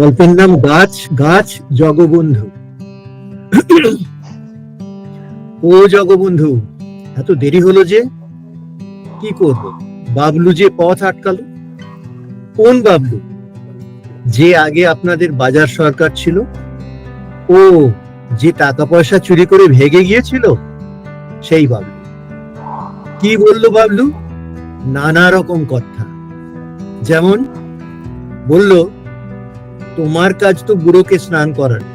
গল্পের নাম গাছ গাছ জগবন্ধু। ও জগবন্ধু, এত দেরি হলো যে কি করব? বাবলু যে পথ আটকালো? কোন বাবলু? যে আগে আপনাদের বাজার সরকার ছিল? ও যে টাকা পয়সা চুরি করে ভেগে গিয়েছিল? সেই বাবলু। কি বলল বাবলু? নানা রকম কথা। যেমন বলল তোমার কাজ তো বুড়োকে স্নান করানো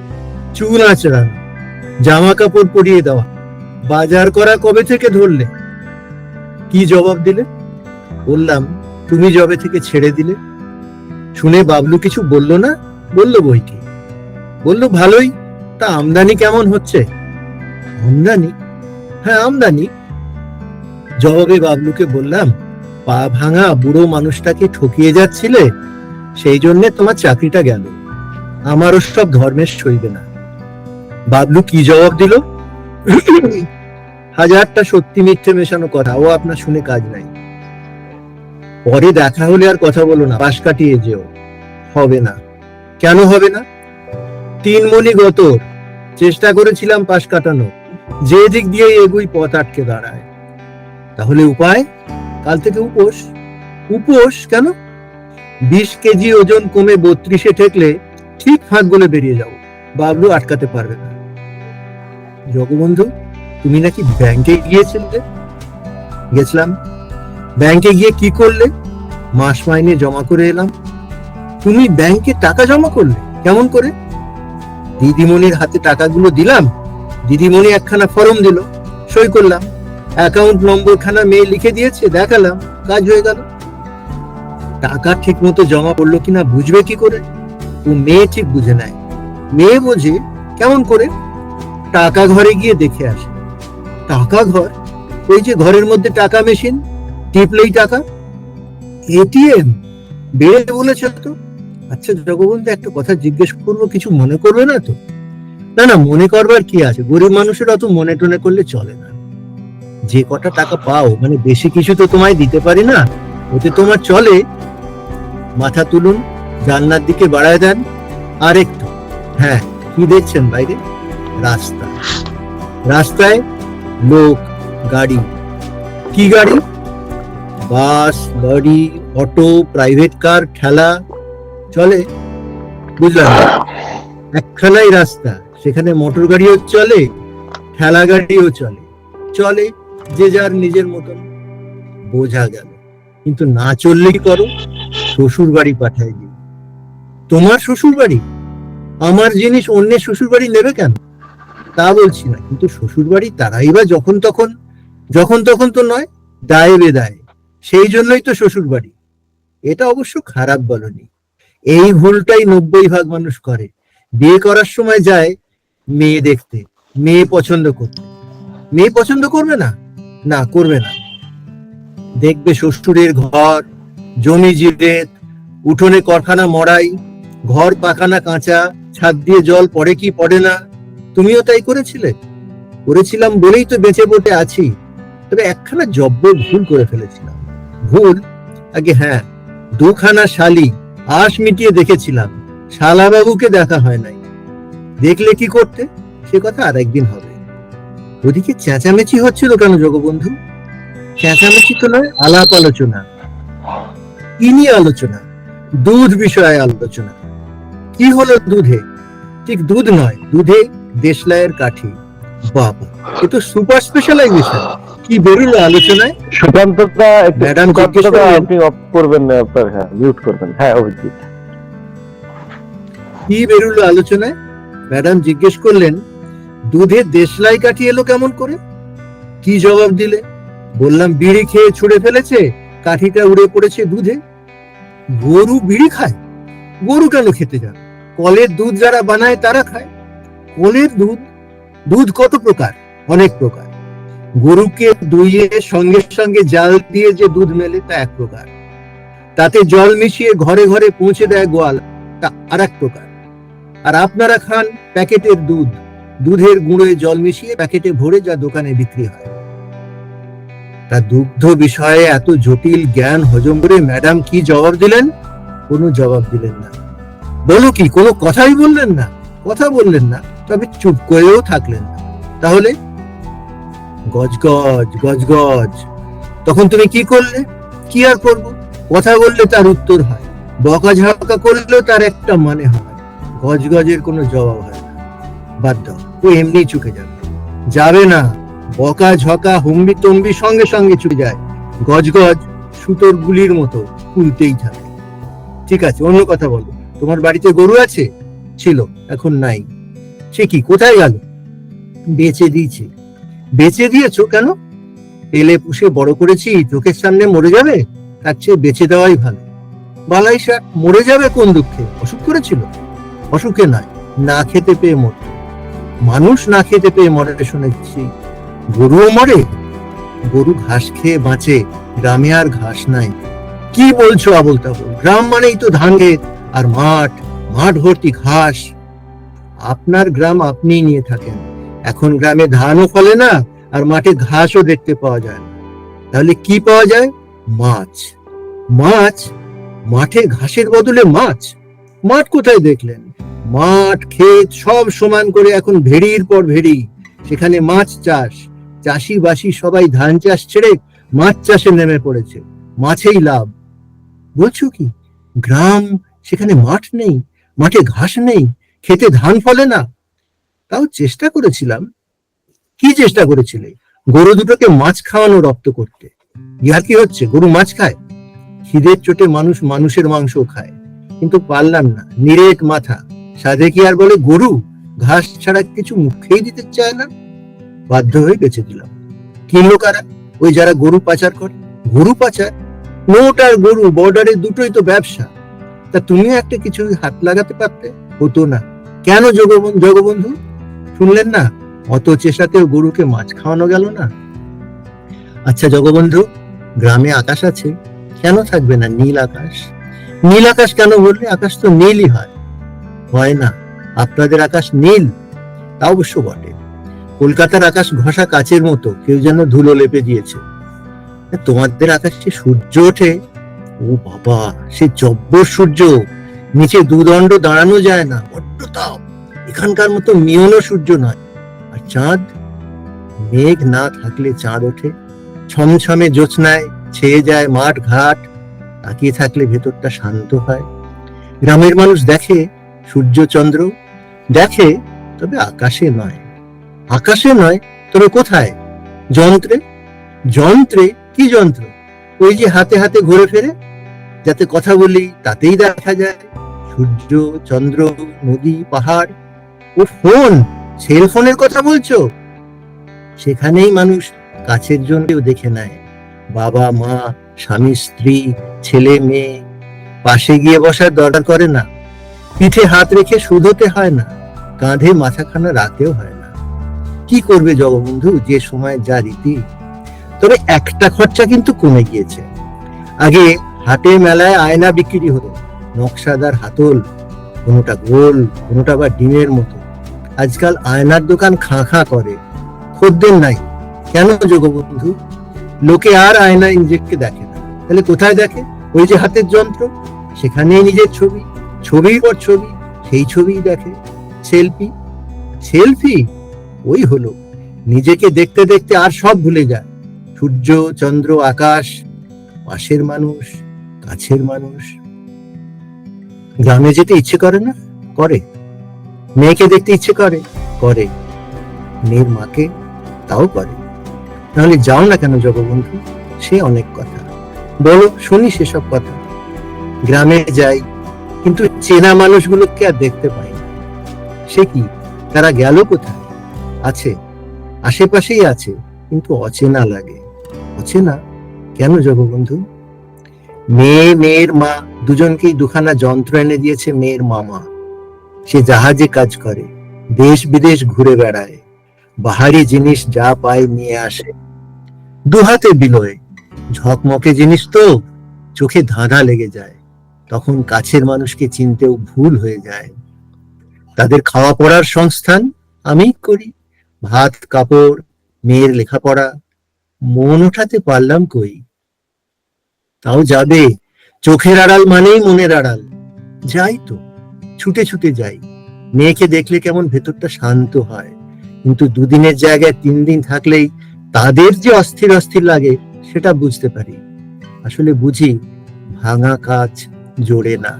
চুল আঁচড়ানো জামা কাপড় পরিয়ে দেওয়া, বাজার করা কবে থেকে ধরলে? কি জবাব দিলে? বললাম, তুমি জবে থেকে ছেড়ে দিলে। শুনে বাবলু কিছু বলল না, বলল বই কি বলল, ভালোই, তা আমদানি কেমন হচ্ছে? আমদানি? হ্যাঁ আমদানি। জবাবে বাবলুকে বললাম, পা ভাঙা বুড়ো মানুষটাকে ঠকিয়ে যাচ্ছিলে সেই জন্য তোমার চাকরিটা গেল। আমার সব ধর্মের সইবে না। বাবলু কি জবাব দিল? হাজারটা সত্যি মিথ্যে মেশানো কথা, ও আপনার শুনে কাজ নাই। পরে দেখা হলে আর কথা বলো না পাশ কাটিয়ে যেও। হবে না। কেন হবে না? তিন মনি গত চেষ্টা করেছিলাম পাশ কাটানো। যে দিক দিয়ে এগুই পথ আটকে দাঁড়ায়। তাহলে উপায়? কাল থেকে উপোস। উপোস কেন? বিশ কেজি ওজন কমে বত্রিশে ঠেকলে ঠিক ফাঁক গলে বেরিয়ে যাও। বাবলু আটকাতে পারবে না। জগবন্ধু, তুমি নাকি ব্যাংকে গিয়েছিলে? গেছিলাম। ব্যাংকে গিয়ে কি করলে? মাস মাইনে জমা করে এলাম। তুমি ব্যাংকে টাকা জমা করলে? কেমন করে? দিদিমণির হাতে টাকাগুলো দিলাম। দিদিমণি একখানা ফর্ম দিল। সই করলাম। অ্যাকাউন্ট নম্বর খানা মেয়ে লিখে দিয়েছে, দেখালাম। কাজ হয়ে গেল। টাকা ঠিক মতো জমা পড়ল কিনা বুঝবে কি করে? ও মেয়ে ঠিক বুঝে নেয় মেয়ে বোঝে কেমন করে? টাকা ঘরে গিয়ে দেখে আসে। টাকা ঘর? ওই যে ঘরের মধ্যে টাকা মেশিন, টিপলেই টাকা? এটিএম বেড়ে বলেছে তো। আচ্ছা জগবন্ধু, একটা কথা জিজ্ঞেস করব, কিছু মনে করবে না তো? না না, মনে করবার কি আছে? গরিব মানুষের অত মনে টনে করলে চলে না। যে কটা টাকা পাও মানে বেশি কিছু তো তোমায় দিতে পারি না? ওতে তোমার চলে। মাথা তুলুন, জানলার দিকে বাড়ায় দেন। আর একটু হ্যাঁ কি দেখছেন বাইরে? রাস্তা। রাস্তায় লোক, গাড়ি। কি গাড়ি? Bus, lorry, auto, private car, ঠেলা। চলে? বুঝলাম। একখানাই রাস্তা। সেখানে মোটর গাড়িও চলে, ঠেলা গাড়িও চলে। চলে যে যার নিজের মতন। বোঝা গেল। কিন্তু না চললে কি করো শ্বশুর বাড়ি পাঠাই দিই তোমার শ্বশুর বাড়ি আমার জিনিস অন্যের শ্বশুর বাড়ি নেবে কেন? তা বলছি না, কিন্তু শ্বশুর বাড়ি তারাই বা যখন তখন যখন তখন তো নয়, দায়ে বেদায়। সেই জন্যই তো শ্বশুর বাড়ি এটা অবশ্য খারাপ বলনি। এই ভুলটাই নব্বই ভাগ মানুষ করে। বিয়ে করার সময় যায় মেয়ে দেখতে, মেয়ে পছন্দ করতে। মেয়ে পছন্দ করবে না? না, করবে না। দেখবে শ্বশুরের ঘর, জমি জিরেত, উঠোনে করখানা মড়াই, ঘর পাখানা কাঁচা, ছাদ দিয়ে জল পড়ে কি পড়ে না? তুমিও তাই করেছিলে? করেছিলাম বলেই তো বেঁচে বটে আছি। তবে একখানা জব্ব ভুল করে ফেলেছিলাম। ভুল? আগে হ্যাঁ দুখানা শালি, আশ মিটিয়ে দেখেছিলাম। শালাবাবুকে দেখা হয় নাই। দেখলে কি করতে? সে কথা আর একদিন হবে। ওদিকে চেঁচামেচি হচ্ছিল কেন জগবন্ধু? চেঁচামেচি তো নয় আলাপ আলোচনা কি নিয়ে আলোচনা দুধ বিষয়ে আলোচনা। কি হলো দুধে? ঠিক দুধ নয় দুধে দেশলাইয়ের কাঠি। বাবা এ তো সুপার স্পেশালাইজেশন। কি বেরোলো আলোচনায়? সুকান্তটা ম্যাডাম আপনি অফ করবেন না আপনার হ্যাঁ মিউট করবেন। হ্যাঁ অভিজিৎ। কি বেরোলো আলোচনায়? ম্যাডাম জিজ্ঞেস করলেন দুধে দেশলাই কাঠি এলো কেমন করে? কি জবাব দিলে? বললাম, বিড়ি খেয়ে ছুঁড়ে ফেলেছে? কাঠিটা উড়ে পড়েছে দুধে? গরু বিড়ি খায়। গরু কেন খেতে যাবে কলের দুধ যারা বানায়, তারা খায়। কলের দুধ দুধ কত প্রকার? অনেক প্রকার। গরুকে দুইয়ে সঙ্গে সঙ্গে জাল দিয়ে যে দুধ মেলে, তা এক প্রকার। তাতে জল মিশিয়ে ঘরে ঘরে পৌঁছে দেয় গোয়াল, তা আর এক প্রকার। আর আপনারা খান প্যাকেটের দুধ। দুধের গুঁড়োয় জল মিশিয়ে প্যাকেটে ভরে যা দোকানে বিক্রি হয়। তা দুগ্ধ বিষয়ে এত জটিল জ্ঞান হজম করে ম্যাডাম কি জবাব দিলেন? কোনো জবাব দিলেন না। বলো কি, কোনো কথাই বললেন না? কথা বললেন না, তবে চুপ করেও থাকলেন না। তাহলে? গজ গজ গজ গজ। তখন তুমি কি করলে? কি আর করব? কথা বললে তার উত্তর হয় বকা ঝাঁকা করলেও তার একটা মানে হয়, গজ গজের কোনো জবাব হয় না। বাদ দাও, ও এমনি চুকে যাবে। যাবে না। বকা ঝকা হুম্বি তম্বি সঙ্গে সঙ্গে চুকে যায়। গজ গজ সুতোর গুলির মতো খুলতেই থাকে ঠিক আছে, অন্য কথা বলো। তোমার বাড়িতে গরু আছে? ছিল, এখন নাই। সে কি, কোথায় গেল? বেচে দিয়েছে। বেচে দিয়েছ কেন? এলে পুষে বড় করেছি, চোখের সামনে মরে যাবে? তার চেয়ে বেচে দেওয়াই ভালো। বালাই শাক মরে যাবে কোন দুঃখে? অসুখ করেছিল? অসুখে নয়, না খেতে পেয়ে মরত মানুষ না খেতে পেয়ে মরে শুনেছি। গরুও মরে? গরু ঘাস খেয়ে বাঁচে, গ্রামে আর ঘাস নাই। কি বলছো আবল তাবল গ্রাম মানেই তো ধান ক্ষেত, আর মাঠ মাঠ ভর্তি ঘাস। আপনার গ্রাম আপনিই নিয়ে থাকেন। এখন গ্রামে ধানও ফলে না, আর মাঠে ঘাসও দেখতে পাওয়া যায় না। তাহলে কি পাওয়া যায়? মাছ। মাছ? মাঠে ঘাসের বদলে মাছ? মাঠ কোথায় দেখলেন? মাঠ, ক্ষেত সব সমান করে এখন ভেড়ির পর ভেড়ি। সেখানে মাছ চাষ। চাষি বাসি সবাই ধান চাষ ছেড়ে মাছ চাষে নেমে পড়েছে। মাছেই লাভ। বলছো কি? গ্রাম সেখানে মাঠ নেই, মাঠে ঘাস নেই, খেতে ধান ফলে না? তাও চেষ্টা করেছিলাম। কি চেষ্টা করেছিলে? গরু দুটোকে মাছ খাওয়ানো রপ্ত করতে। ইহা কি হচ্ছে? গরু মাছ খায়? খিদের চোটে মানুষ মানুষের মাংস খায়। কিন্তু পারলাম না নিরেট মাথা। সাধে কি আর বলে গরু? ঘাস ছাড়া কিছু মুখেই দিতে চায় না? বাধ্য হয়ে বেঁচে দিলাম। কিনলো কারা ওই যারা গরু পাচার করে? গরু পাচার? নোট আর গরু বর্ডারে দুটোই তো ব্যবসা। তা তুমিও একটা কিছু হাত লাগাতে পারতে? হতো না। কেন জগবন্ধু জগবন্ধু? শুনলেন না? অত চেষ্টাতেও গরুকে মাছ খাওয়ানো গেল না? আচ্ছা জগবন্ধু, গ্রামে আকাশ আছে। কেন থাকবে না নীল আকাশ? নীল আকাশ কেন বললে? আকাশ তো নীলই হয়। হয় না। আপনাদের আকাশ নীল। তা অবশ্য বটে। কলকাতার আকাশ ঘষা কাচের মতো, কেউ যেন ধুলো লেপে দিয়েছে। তোমাদের আকাশে সূর্য ওঠে? ও বাবা, সে জব্বর সূর্য। নিচে দুদণ্ড দাঁড়ানো যায় না, বড্ড তাপ। এখানকার মতো মিয়নো সূর্য নয়। আর চাঁদ? মেঘ না থাকলে চাঁদ ওঠে। ছমছমে জোছনায় ছেয়ে যায় মাঠ ঘাট। তাকিয়ে থাকলে ভেতরটা শান্ত হয়। গ্রামের মানুষ দেখে সূর্য চন্দ্র। দেখে, তবে আকাশে নয়। আকাশে নয়, তবে কোথায়? যন্ত্রে? যন্ত্রে কি যন্ত্র? ওই যে হাতে হাতে ঘুরে ফেরে যাতে কথা বলি তাতেই দেখা যায়। সূর্য, চন্দ্র, নদী, পাহাড়। ও ফোন! সেল ফোনের কথা বলছো? সেখানেই মানুষ কাছের জন্যও দেখে নেয়। বাবা, মা, স্বামী, স্ত্রী, ছেলে, মেয়ে। পাশে গিয়ে বসার দরকার করে না। পিঠে হাত রেখে শুধোতে হয় না। কাঁধে মাথাখানা রাখতেও হয় না। কি করবে জগবন্ধু? যে সময়, যা রীতি। তবে একটা খরচা কিন্তু কমে গিয়েছে। আগে হাটে মেলায় আয়না বিক্রি হতো। নকশাদার হাতল, কোনোটা গোল, কোনোটা বা ডিমের মতো। আজকাল আয়নার দোকান খাঁ খাঁ করে। খদ্দের নাই। কেন যোগবন্ধু লোকে আর আয়না নিজেকে দেখে না। তাহলে কোথায় দেখে? ওই যে হাতের যন্ত্র? সেখানেই নিজের ছবি। ছবির পর ছবি। সেই ছবিই দেখে। সেলফি? সেলফি? ওই হলো। নিজেকে দেখতে দেখতে আর সব ভুলে যায়। সূর্য, চন্দ্র, আকাশ, পাশের মানুষ, কাছের মানুষ। গ্রামে যেতে ইচ্ছে করে না? করে। মেয়েকে দেখতে ইচ্ছে করে? করে। মেয়ের মাকে তাও করে। তাহলে যাও না কেন জগবন্ধু? সে অনেক কথা। বলো, শুনি সেসব কথা। গ্রামে যাই, কিন্তু চেনা মানুষগুলোকে আর দেখতে পাই না। সে কি? তারা গেল কোথায়? আছে, আশেপাশেই আছে, কিন্তু অচেনা লাগে। অচেনা? কেন জগবন্ধু? মেয়ে, মেয়ের মা, দুজনকেই দুখানা যন্ত্র এনে দিয়েছে মেয়ের মামা। সে জাহাজে কাজ করে, দেশ বিদেশ ঘুরে বেড়ায়। বাহারি জিনিস যা পায় নিয়ে আসে। দুহাতে বিলয়ে ঝকমকে জিনিস তো, চোখে ধাঁধা লেগে যায়। তখন কাছের মানুষকে চিনতেও ভুল হয়ে যায়। তাদের খাওয়া পড়ার সংস্থান আমি করি। ভাত, কাপড়, মেয়ের লেখাপড়া, মন ওঠাতে পারলাম কই? তাও যাবে, চোখের আড়াল মানেই মনের আড়াল। যাই তো, ছুটে ছুটে যাই। মেয়েকে দেখলে কেমন ভেতরটা শান্ত হয়। কিন্তু দুদিনের জায়গায় তিন দিন থাকলেই তাদের যে অস্থির অস্থির লাগে, সেটা বুঝতে পারি। আসলে বুঝি ভাঙা কাজ জোরে না,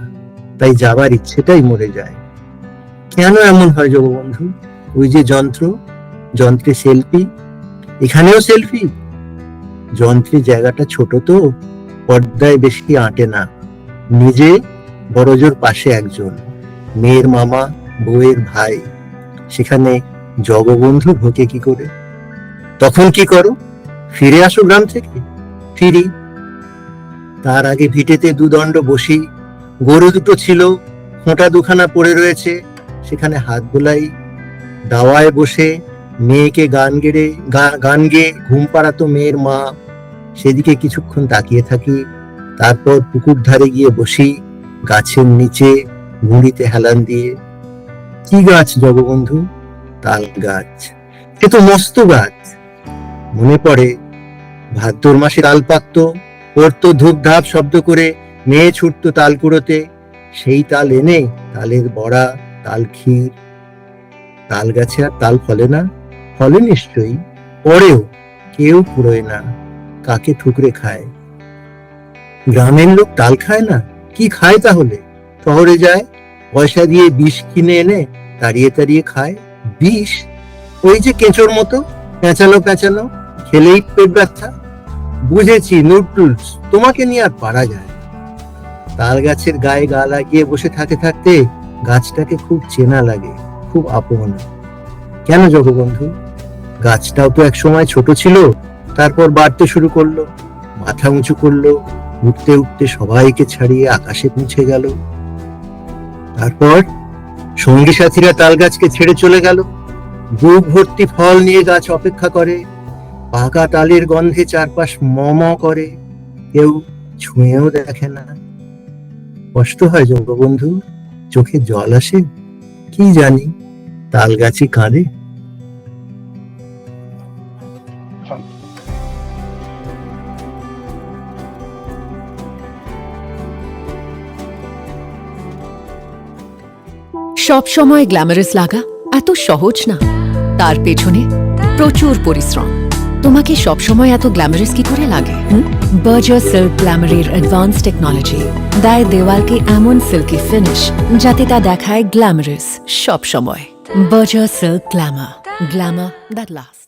তাই যাবার ইচ্ছেটাই মরে যায়। কেন এমন হয় জগবন্ধু ওই যে যন্ত্র যন্ত্রে সেলফি। এখানেও সেলফি। যন্ত্রে জায়গাটা ছোট তো, পর্দায় বেশি আঁটে না। নিজে বড়জোর পাশে একজন। মেয়ের মামা, বউয়ের ভাই। সেখানে জগবন্ধু ঢোকে কি করে? তখন কি করো? ফিরে আসো গ্রাম থেকে। ফিরি। তার আগে ভিটেতে দুদণ্ড বসি। গরু দুটো ছিল ফোঁটা দুখানা পড়ে রয়েছে। সেখানে হাত বোলাই, দাওয়ায় বসে মেয়েকে গান গেড়ে গান গেয়ে ঘুম পাড়াতো মেয়ের মা। সেদিকে কিছুক্ষণ তাকিয়ে থাকি, তারপর পুকুর ধারে গিয়ে বসি, গাছের নিচে গুঁড়িতে হেলান দিয়ে। কি গাছ জগবন্ধু? তাল গাছ। এ তো মস্ত গাছ। মনে পড়ে, ভাদ্র মাসে তাল পাকত পড়তো ধূপ ধাপ শব্দ করে মেয়ে ছুটতো তাল কুড়োতে। সেই তাল এনে তালের বড়া, তাল ক্ষীর। তাল গাছে আর তাল ফলে না? ফলে নিশ্চয়ই পরেও কেউ পুরোয় না, কাকে ঠুকরে খায়? গ্রামের লোক তাল খায় না? কি খায় তাহলে? শহরে যায়, পয়সা দিয়ে বিষ কিনে এনে তাড়িয়ে তাড়িয়ে খায়। বিষ? ওই যে কেঁচোর মতো, পেঁচানো পেঁচানো, খেলেই পেট ব্যথা। বুঝেছি, নুডলস, তোমাকে নিয়ে আর পারা যায় তাল গাছের গায়ে গা লাগিয়ে বসে থাকতে থাকতে গাছটাকে খুব চেনা লাগে, খুব আপন। কেন জগবন্ধু? গাছটাও তো এক সময় ছোট ছিল, তারপর বাড়তে শুরু করল, মাথা উঁচু করল, উঠতে উঠতে সবাইকে ছাড়িয়ে আকাশে পৌঁছে গেল। তারপর সঙ্গী সাথীরা তাল গাছকে ছেড়ে চলে গেল। বুক ভর্তি ফল নিয়ে গাছ অপেক্ষা করে, পাকা তালের গন্ধে চারপাশ ম ম করে, কেউ ছুঁয়েও দেখে না। কষ্ট হয় জগবন্ধু চোখে জল আসে, কি জানি তাল গাছই কাঁদে। সব সময় গ্ল্যামারাস লাগা এত সহজ না। তার পেছনে প্রচুর পরিশ্রম। তোমাকে সব সময় এত গ্ল্যামারাস কি করে লাগে বার্জার সিল্ক গ্ল্যামারের অ্যাডভান্স টেকনোলজি দায় দেওয়ালকে এমন সিল্কি ফিনিশ যাতে তা দেখায় গ্ল্যামারাস সব সময়। Berger silk glamour glamour that last